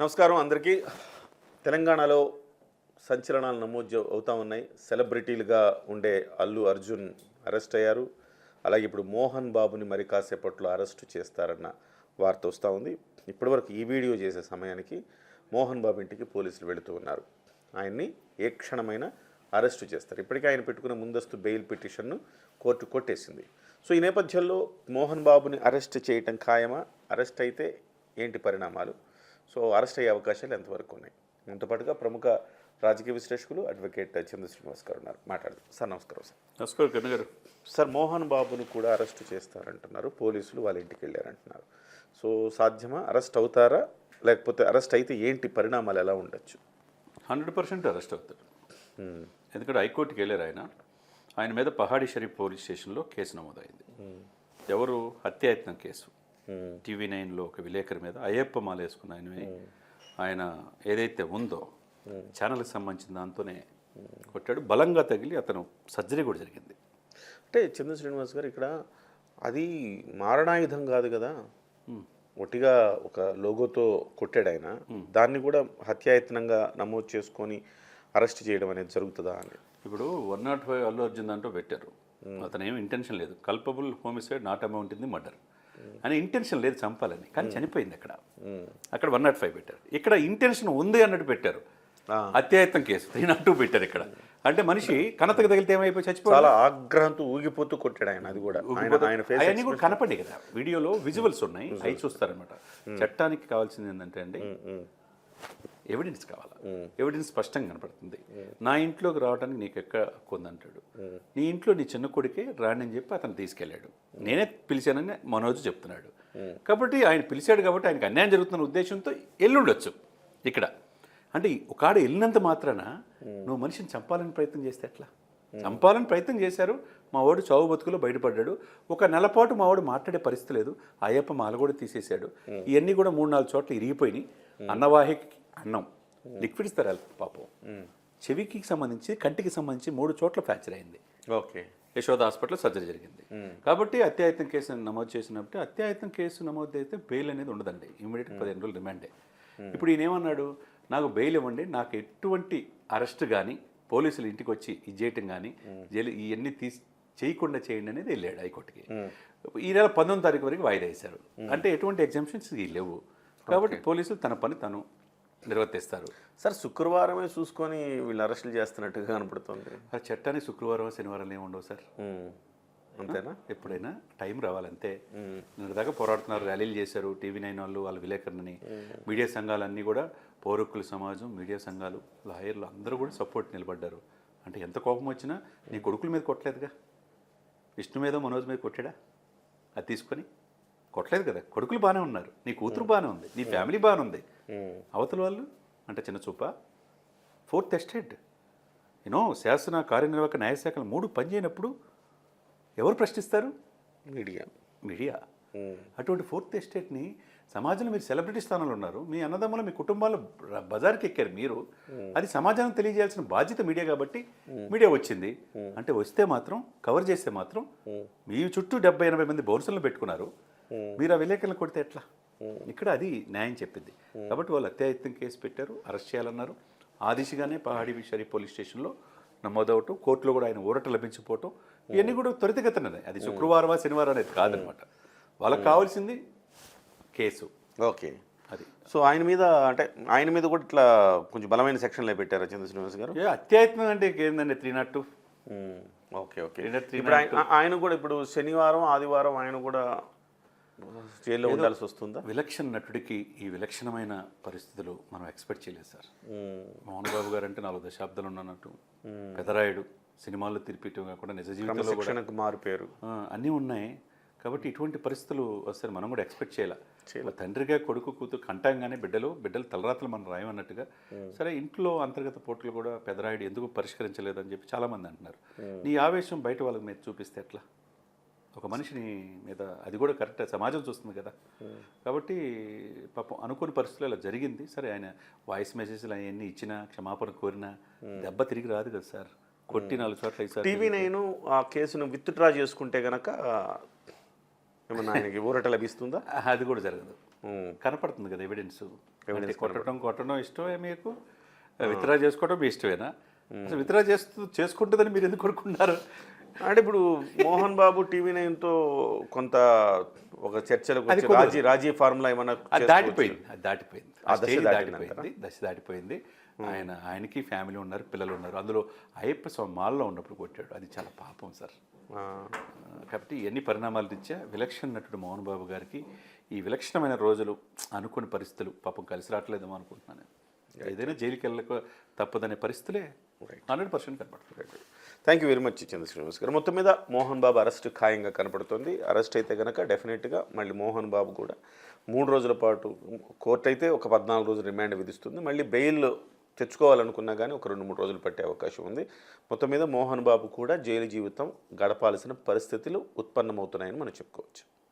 నమస్కారం అందరికీ. తెలంగాణలో సంచలనాలు నమోదు అవుతూ అవుతా ఉన్నాయి. సెలబ్రిటీలుగా ఉండే అల్లు అర్జున్ అరెస్ట్ అయ్యారు. అలాగే ఇప్పుడు మోహన్ బాబుని మరి కాసేపట్లో అరెస్టు చేస్తారన్న వార్త వస్తూ ఉంది. ఇప్పటివరకు ఈ వీడియో చేసే సమయానికి మోహన్ బాబు ఇంటికి పోలీసులు వెళుతూ ఉన్నారు. ఆయన్ని ఏ క్షణమైనా అరెస్టు చేస్తారు. ఇప్పటికే ఆయన పెట్టుకున్న ముందస్తు బెయిల్ పిటిషన్ను కోర్టు కొట్టేసింది. సో ఈ నేపథ్యంలో మోహన్ బాబుని అరెస్ట్ చేయటం ఖాయమా? అరెస్ట్ అయితే ఏంటి పరిణామాలు? సో అరెస్ట్ అయ్యే అవకాశాలు ఎంతవరకు ఉన్నాయి? దీంతో పాటుగా ప్రముఖ రాజకీయ విశ్లేషకులు అడ్వకేట్ చంద్ర శ్రీనివాస్ గారు ఉన్నారు. మాట్లాడదాం. సార్ నమస్కారం సార్. నమస్కారం కన్న గారు. సార్ మోహన్ బాబుని కూడా అరెస్ట్ చేస్తారంటున్నారు. పోలీసులు వాళ్ళ ఇంటికి వెళ్ళారంటున్నారు. సో సాధ్యమా? అరెస్ట్ అవుతారా? లేకపోతే అరెస్ట్ అయితే ఏంటి? పరిణామాలు ఎలా ఉండొచ్చు? హండ్రెడ్ పర్సెంట్ అరెస్ట్ అవుతాడు ఎందుకంటే హైకోర్టుకి వెళ్ళారు ఆయన. ఆయన మీద పహాడి షరీఫ్ పోలీస్ స్టేషన్లో కేసు నమోదైంది. ఎవరు? హత్యాయత్నం కేసు. టీవీ నైన్లో ఒక విలేకరి మీద అయ్యప్ప మాల వేసుకున్న ఆయన ఆయన ఏదైతే ఉందో ఛానల్కి సంబంధించిన దాంతోనే కొట్టాడు. బలంగా తగిలి అతను సర్జరీ కూడా జరిగింది. అంటే చంద్ర శ్రీనివాస్ గారు ఇక్కడ అది మారణాయుధం కాదు కదా? ఒట్టిగా ఒక లోగోతో కొట్టాడు ఆయన. దాన్ని కూడా హత్యాయత్నంగా నమోదు చేసుకొని అరెస్ట్ చేయడం అనేది జరుగుతుందా అని. ఇప్పుడు one nought five Allu Arjun దాంట్లో పెట్టారు. అతను ఏమి ఇంటెన్షన్ లేదు. Culpable homicide not amount in the murder. అని ఇంటెన్షన్ లేదు చంపాలని. కానీ చనిపోయింది అక్కడ. అక్కడ వన్ నాట్ ఫైవ్ పెట్టారు. ఇక్కడ ఇంటెన్షన్ ఉంది అన్నట్టు పెట్టారు. అత్యాయత్నం కేసు. త్రీ నాట్ టూ పెట్టారు ఇక్కడ. అంటే మనిషి కనతకు తగిలితే ఏమైపోయి చచ్చిపోవాలి చాలా ఆగ్రహంతో ఊగిపోతూ కొట్టాడు ఆయన అది కూడా. అవన్నీ కూడా కనపడే కదా. వీడియోలో విజువల్స్ ఉన్నాయి. అవి చూస్తారనమాట చట్టానికి కావాల్సింది ఏంటంటే అండి ఎవిడెన్స్ కావాలా? ఎవిడెన్స్ స్పష్టంగా కనపడుతుంది. నా ఇంట్లోకి రావడానికి నీకు ఎక్కడ హక్కు ఉందంటాడు? నీ ఇంట్లో నీ చిన్న కొడుకే రాండి అని చెప్పి అతను తీసుకెళ్ళాడు. నేనే పిలిచానని మనోజ్ చెప్తున్నాడు. కాబట్టి ఆయన పిలిచాడు కాబట్టి ఆయనకు అన్యాయం జరుగుతున్న ఉద్దేశంతో ఎల్లుండొచ్చు ఇక్కడ. అంటే ఒక ఆడ వెళ్ళినంత మాత్రాన నువ్వు మనిషిని చంపాలని ప్రయత్నం చేస్తే ఎట్లా? చంపాలని ప్రయత్నం చేశారు. మా వాడు చావు బతుకులో బయటపడ్డాడు. ఒక నెలపాటు మా వాడు మాట్లాడే పరిస్థితి లేదు. అయ్యప్ప మాల కూడా తీసేశాడు. ఇవన్నీ కూడా మూడు నాలుగు చోట్ల ఇరిగిపోయినాయి. అన్నవాహికి అన్నం. లిక్విడ్ ఇస్తారు పాపం. చెవికి సంబంధించి కంటికి సంబంధించి మూడు చోట్ల ఫ్రాక్చర్ అయింది. ఓకే. యశోద హాస్పిటల్లో సర్జరీ జరిగింది. కాబట్టి అత్యాయత్నం కేసు నమోదు చేసినప్పుడు అత్యాయత్నం కేసు నమోదు అయితే బెయిల్ అనేది ఉండదండి. ఇమీడియట్ పదిహేను రోజులు రిమాండే ఇప్పుడు ఈయన ఏమన్నాడు? నాకు బెయిల్ ఇవ్వండి. నాకు ఎటువంటి అరెస్ట్ కానీ పోలీసులు ఇంటికి వచ్చి ఇది చేయటం కానీ జైలు ఇవన్నీ తీసి చేయకుండా చేయండి అనేది వెళ్ళాడు హైకోర్టుకి. ఈ నెల పంతొమ్మిది తారీఖు వరకు వాయిదా వేశారు. అంటే ఎటువంటి ఎగ్జామ్షన్స్ లేవు. కాబట్టి పోలీసులు తన పని తను నిర్వర్తిస్తారు. సార్ శుక్రవారమే చూసుకొని వీళ్ళు అరెస్టులు చేస్తున్నట్టుగా కనపడుతుంది. ఆ చట్టానికి శుక్రవారం శనివారం ఏమి ఉండవు సార్. అంతేనా? ఎప్పుడైనా టైం రావాలంతే. దాకా పోరాడుతున్నారు ర్యాలీలు చేశారు టీవీ నైన్ వాళ్ళు వాళ్ళ విలేకరులని. మీడియా సంఘాలన్నీ కూడా పౌరకుల సమాజం మీడియా సంఘాలు లాయర్లు అందరూ కూడా సపోర్ట్ నిలబడ్డారు. అంటే ఎంత కోపం వచ్చినా నీ కొడుకుల మీద కొట్టలేదుగా. విష్ణు మీద మనోజ్ మీద కొట్టాడా? అది తీసుకొని? కొట్టలేదు కదా. కొడుకులు బాగానే ఉన్నారు. నీ కూతురు బాగానే ఉంది. నీ ఫ్యామిలీ బాగానే ఉంది. అవతల వాళ్ళు అంటే చిన్న చూప ఫోర్త్ ఎస్టేట్ యూనో శాసన కార్యనిర్వాహక న్యాయశాఖలు మూడు పనిచేయనప్పుడు ఎవరు ప్రశ్నిస్తారు? మీడియా. మీడియా. అటువంటి ఫోర్త్ ఎస్టేట్ని సమాజంలో మీరు సెలబ్రిటీ స్థానంలో ఉన్నారు. మీ అన్నదమ్ములు మీ కుటుంబాలు బజార్కి ఎక్కారు మీరు. అది సమాజానికి తెలియజేయాల్సిన బాధ్యత మీడియా కాబట్టి మీడియా వచ్చింది. అంటే వస్తే మాత్రం కవర్ చేస్తే మాత్రం మీ చుట్టూ డెబ్బై ఎనభై మంది బౌన్సర్లు పెట్టుకున్నారు. మీరు ఆ విలేకరులు కొడితే ఎట్లా? ఇక్కడ అది న్యాయం చెప్పింది. కాబట్టి వాళ్ళు అత్యాయత్నం కేసు పెట్టారు అరెస్ట్ చేయాలన్నారు. ఆ దిశగానే పహాడి షరీఫ్ పోలీస్ స్టేషన్లో నమోదవటం కోర్టులో కూడా ఆయన ఊరట లభించిపోవటం ఇవన్నీ కూడా త్వరితగతినదే. అది శుక్రవారమా శనివారం అనేది కాదనమాట. వాళ్ళకి కావాల్సింది కేసు. ఓకే. అది. సో ఆయన మీద అంటే ఆయన మీద కూడా ఇట్లా కొంచెం బలమైన సెక్షన్లో పెట్టారా చంద్ర శ్రీనివాస్ గారు? అత్యాయత్నం అంటే ఏంటండి three nought two. Okay okay. ఇప్పుడు ఆయన కూడా ఇప్పుడు శనివారం ఆదివారం ఆయన కూడా జైల్లో ఉండాల్సి వస్తుందా? విలక్షణ నటుడికి ఈ విలక్షణమైన పరిస్థితులు మనం ఎక్స్పెక్ట్ చేయలేదు సార్. మోహన్ బాబు గారు అంటే నాలుగు దశాబ్దాలు ఉన్నట్టు. పెదరాయుడు సినిమాల్లో తిరిపిటం కాకుండా నిజ జీవితంలో శిక్షణకు మారిపోయారు. అన్నీ ఉన్నాయి. కాబట్టి ఇటువంటి పరిస్థితులు వస్తాయి మనం కూడా ఎక్స్పెక్ట్ చేయాలి? తండ్రిగా కొడుకు కూతురు కంటాంగానే బిడ్డలు బిడ్డలు తలరాతలు మనం రాయమన్నట్టుగా. సరే ఇంట్లో అంతర్గత పోట్లు కూడా పెదరాయుడు ఎందుకు పరిష్కరించలేదని చెప్పి చాలామంది అంటున్నారు. నీ ఆవేశం బయట వాళ్ళకి మీద చూపిస్తే ఎట్లా? ఒక మనిషిని మీద అది కూడా కరెక్ట్ సమాజం చూస్తుంది కదా. కాబట్టి పాపం అనుకోని పరిస్థితులు ఇలా జరిగింది. సరే ఆయన వాయిస్ మెసేజ్లు అవన్నీ ఇచ్చినా క్షమాపణ కోరినా దెబ్బ తిరిగి రాదు కదా సార్. కొట్టి నాలుగు చోట్ల టీవీ నైన్ ఆ కేసును విత్డ్రా చేసుకుంటే గనక ఏమన్నా ఆయనకి ఊరట లభిస్తుందా? అది కూడా జరగదు. కనపడుతుంది కదా ఎవిడెన్స్ కొట్టడం కొట్టడం ఇష్టమే మీకు? విత్డ్రా చేసుకోవడం మీ ఇష్టమేనా? అసలు విత్డ్రా చేస్తూ చేసుకుంటుందని మీరు ఎందుకు కొనుక్కున్నారు? అంటే ఇప్పుడు మోహన్ బాబు టీవీ నైన్తో కొంత ఒక చర్చలకు రాజీ రాజీ ఫార్ములా ఏమన్నా అది దాటిపోయింది అది దాటిపోయింది? దాటిపోయింది. దశ దాటిపోయింది. ఆయన ఆయనకి ఫ్యామిలీ ఉన్నారు పిల్లలు ఉన్నారు. అందులో అయ్యప్ప స్వామి మాల్లో ఉన్నప్పుడు కొట్టాడు. అది చాలా పాపం సార్. కాబట్టి ఎన్ని పరిణామాలు రీత్యా విలక్షణ నటుడు మోహన్ బాబు గారికి ఈ విలక్షణమైన రోజులు అనుకుని పరిస్థితులు పాపం కలిసి రావట్లేదేమో అనుకుంటున్నాను ఏదైనా జైలుకి వెళ్ళక తప్పదనే పరిస్థితులే హండ్రెడ్ పర్సెంట్ కనపడుతుంది thank you very much Chandra Srinivas గారు మొత్తం మీద మోహన్ బాబు అరెస్ట్ ఖాయంగా కనపడుతుంది. అరెస్ట్ అయితే కనుక డెఫినెట్గా మళ్ళీ మోహన్ బాబు కూడా మూడు రోజుల పాటు కోర్టు అయితే ఒక పద్నాలుగు రోజులు రిమాండ్ విధిస్తుంది. మళ్ళీ బెయిల్ తెచ్చుకోవాలనుకున్నా కానీ ఒక రెండు మూడు రోజులు పట్టే అవకాశం ఉంది. మొత్తం మీద మోహన్ బాబు కూడా జైలు జీవితం గడపాల్సిన పరిస్థితులు ఉత్పన్నమవుతున్నాయని మనం చెప్పుకోవచ్చు.